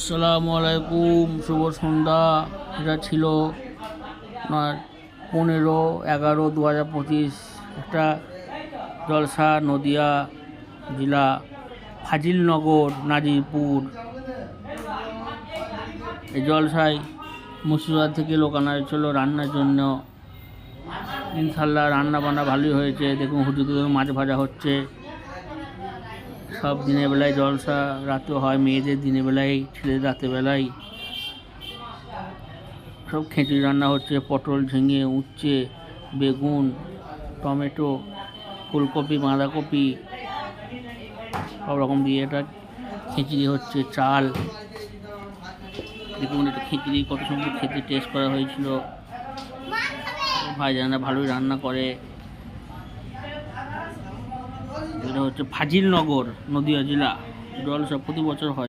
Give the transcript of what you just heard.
আসসালামু আলাইকুম শুভ সন্ধ্যা। এটা ছিল আপনার পনেরো এগারো দু হাজার পঁচিশ একটা জলসা নদিয়া জেলা ফাজিলনগর, নাজিরপুর। এই জলসায় মুর্শিদাবাদ থেকে লোক আনা হয়েছিল রান্নার জন্য। ইনশাল্লাহ রান্না বান্না ভালোই হয়েছে। দেখুন হুজুর মাছ ভাজা হচ্ছে। সব দিনের বেলায় জলসা, রাতেও হয় মেয়েদের দিনের বেলায়, ছেলেদের রাতের বেলায়। সব খেঁচুড়ি রান্না হচ্ছে, পটল ঝিঙে, উচ্ছে, বেগুন, টমেটো, ফুলকপি, বাঁধাকপি, সব রকম দিয়ে এটা খিচুড়ি হচ্ছে, চাল। দেখুন এটা খিচুড়ি কত সুন্দর খেতে টেস্ট করা হয়েছিল। ভাইজানা ভালোই রান্না করে এটা হচ্ছে ফাজিলনগর নদীয়া জেলা। জল সব প্রতি বছর হয়।